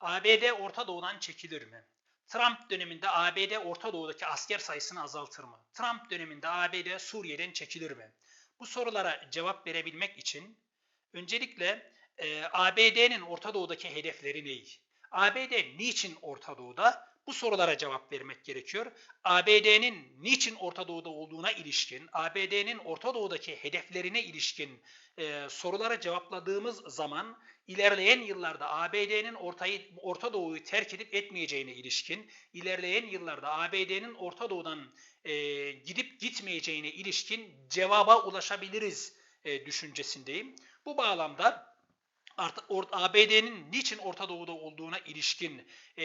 ABD Orta Doğu'dan çekilir mi? Trump döneminde ABD Orta Doğu'daki asker sayısını azaltır mı? Trump döneminde ABD Suriye'den çekilir mi? Bu sorulara cevap verebilmek için öncelikle e, ABD'nin Orta Doğu'daki hedefleri ne? ABD niçin Orta Doğu'da? Bu sorulara cevap vermek gerekiyor. ABD'nin niçin Orta Doğu'da olduğuna ilişkin, ABD'nin Orta Doğu'daki hedeflerine ilişkin e, sorulara cevapladığımız zaman ilerleyen yıllarda ABD'nin ortayı, Orta Doğu'yu terk edip etmeyeceğine ilişkin, ilerleyen yıllarda ABD'nin Orta Doğu'dan e, gidip gitmeyeceğine ilişkin cevaba ulaşabiliriz e, düşüncesindeyim. Bu bağlamda ABD'nin niçin Orta Doğu'da olduğuna ilişkin e,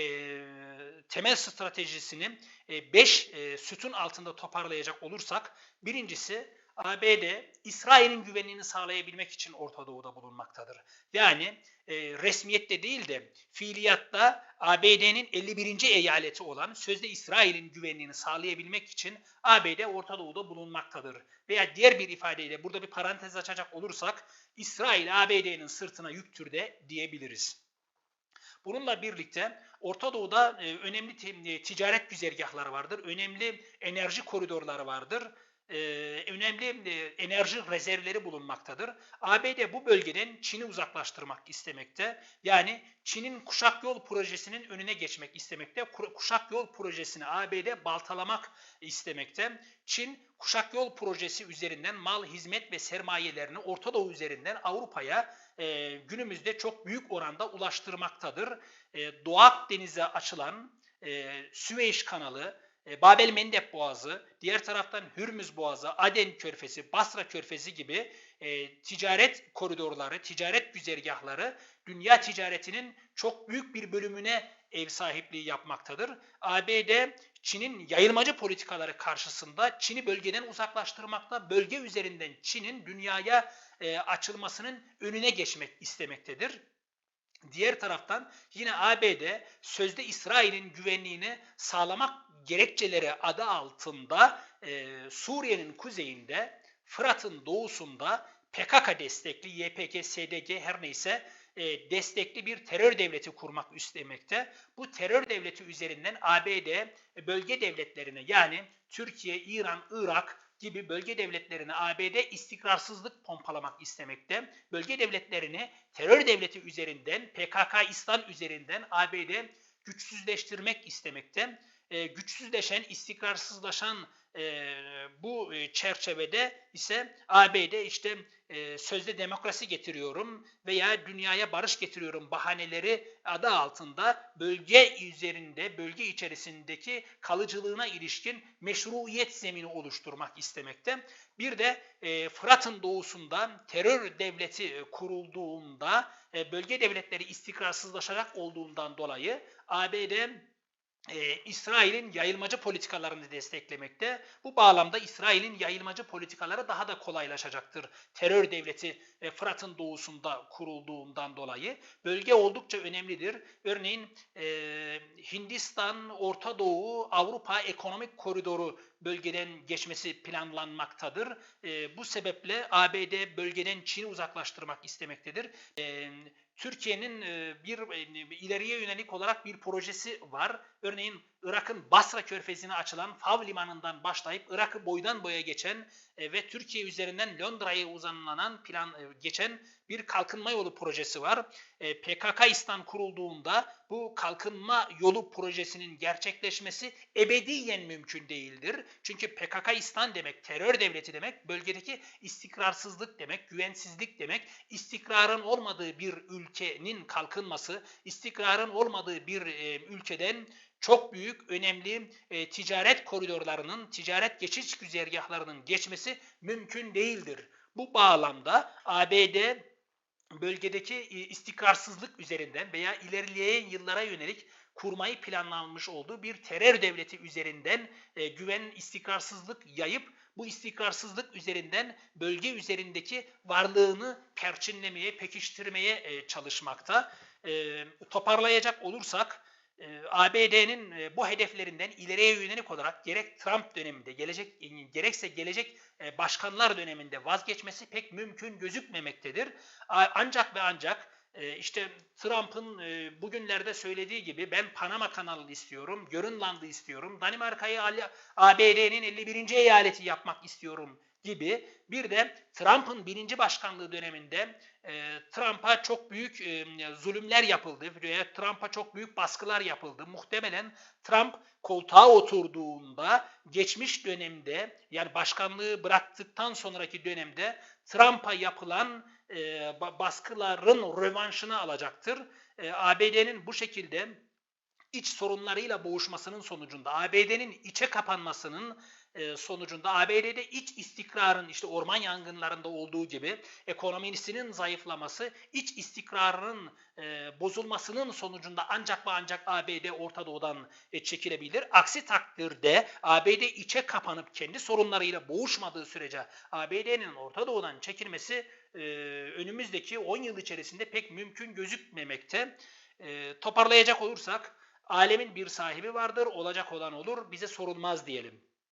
temel stratejisini 5 e, e, sütun altında toparlayacak olursak birincisi ABD İsrail'in güvenliğini sağlayabilmek için Orta Doğu'da bulunmaktadır. Yani e, resmiyette değil de fiiliyatta ABD'nin 51. eyaleti olan sözde İsrail'in güvenliğini sağlayabilmek için ABD Orta Doğu'da bulunmaktadır. Veya diğer bir ifadeyle burada bir parantez açacak olursak İsrail ABD'nin sırtına yüktür de diyebiliriz. Bununla birlikte Orta Doğu'da e, önemli e, ticaret güzergahları vardır, önemli enerji koridorları vardır e, önemli e, enerji rezervleri bulunmaktadır. ABD bu bölgeden Çin'i uzaklaştırmak istemekte. Yani Çin'in kuşak yol projesinin önüne geçmek istemekte. Kuşak yol projesini ABD baltalamak istemekte. Çin kuşak yol projesi üzerinden mal, hizmet ve sermayelerini Orta Doğu üzerinden Avrupa'ya e, günümüzde çok büyük oranda ulaştırmaktadır. Doğu Akdeniz'e açılan Süveyş kanalı, e, Babel Mendeb Boğazı, diğer taraftan Hürmüz Boğazı, Aden Körfezi, Basra Körfezi gibi e, ticaret koridorları, ticaret güzergahları dünya ticaretinin çok büyük bir bölümüne ev sahipliği yapmaktadır. ABD Çin'in yayılmacı politikaları karşısında Çin'i bölgeden uzaklaştırmakta, bölge üzerinden Çin'in dünyaya e, açılmasının önüne geçmek istemektedir. Diğer taraftan yine ABD sözde İsrail'in güvenliğini sağlamak gerekçeleri adı altında e, Suriye'nin kuzeyinde, Fırat'ın doğusunda PKK destekli, YPG, SDG her neyse e, destekli bir terör devleti kurmak istemekte. Bu terör devleti üzerinden ABD bölge devletlerine yani Türkiye, İran, Irak gibi bölge devletlerine ABD istikrarsızlık pompalamak istemekte. Bölge devletlerini terör devleti üzerinden, PKK İslam üzerinden ABD güçsüzleştirmek istemekte e, güçsüzleşen, istikrarsızlaşan e, bu e, çerçevede ise ABD işte e, sözde demokrasi getiriyorum veya dünyaya barış getiriyorum bahaneleri adı altında bölge üzerinde, bölge içerisindeki kalıcılığına ilişkin meşruiyet zemini oluşturmak istemekte. Bir de e, Fırat'ın doğusunda terör devleti kurulduğunda e, bölge devletleri istikrarsızlaşacak olduğundan dolayı ABD e, İsrail'in yayılmacı politikalarını desteklemekte. Bu bağlamda İsrail'in yayılmacı politikaları daha da kolaylaşacaktır. Terör devleti e, Fırat'ın doğusunda kurulduğundan dolayı. Bölge oldukça önemlidir. Örneğin e, Hindistan, Orta Doğu, Avrupa ekonomik koridoru bölgeden geçmesi planlanmaktadır. E, bu sebeple ABD bölgeden Çin'i uzaklaştırmak istemektedir. E, Türkiye'nin bir e, ileriye yönelik olarak bir projesi var. Örneğin Irak'ın Basra Körfezi'ne açılan Fav Limanı'ndan başlayıp Irak'ı boydan boya geçen e, ve Türkiye üzerinden Londra'ya uzanlanan plan geçen bir kalkınma yolu projesi var. PKK İslam kurulduğunda bu kalkınma yolu projesinin gerçekleşmesi ebediyen mümkün değildir. Çünkü PKK İslam demek, terör devleti demek, bölgedeki istikrarsızlık demek, güvensizlik demek, istikrarın olmadığı bir ülkenin kalkınması, istikrarın olmadığı bir ülkeden çok büyük, önemli e, ticaret koridorlarının, ticaret geçiş güzergahlarının geçmesi mümkün değildir. Bu bağlamda ABD bölgedeki e, istikrarsızlık üzerinden veya ilerleyen yıllara yönelik kurmayı planlanmış olduğu bir terör devleti üzerinden e, güven istikrarsızlık yayıp bu istikrarsızlık üzerinden bölge üzerindeki varlığını perçinlemeye, pekiştirmeye e, çalışmakta. E, toparlayacak olursak ABD'nin bu hedeflerinden ileriye yönelik olarak gerek Trump döneminde gelecek gerekse gelecek başkanlar döneminde vazgeçmesi pek mümkün gözükmemektedir. Ancak ve ancak işte Trump'ın bugünlerde söylediği gibi ben Panama kanalını istiyorum, Grönland'ı istiyorum, Danimarka'yı ABD'nin 51. eyaleti yapmak istiyorum gibi bir de Trump'ın birinci başkanlığı döneminde e, Trump'a çok büyük e, zulümler yapıldı Trump'a çok büyük baskılar yapıldı. Muhtemelen Trump koltuğa oturduğunda geçmiş dönemde yani başkanlığı bıraktıktan sonraki dönemde Trump'a yapılan e, ba- baskıların rövanşını alacaktır. E, ABD'nin bu şekilde iç sorunlarıyla boğuşmasının sonucunda, ABD'nin içe kapanmasının e, sonucunda ABD'de iç istikrarın işte orman yangınlarında olduğu gibi ekonomisinin zayıflaması, iç istikrarının e, bozulmasının sonucunda ancak ve ancak ABD Orta Doğu'dan e, çekilebilir. Aksi takdirde ABD içe kapanıp kendi sorunlarıyla boğuşmadığı sürece ABD'nin Orta Doğu'dan çekilmesi önümüzdeki 10 yıl içerisinde pek mümkün gözükmemekte. Toparlayacak olursak alemin bir sahibi vardır, olacak olan olur, bize sorulmaz diyelim.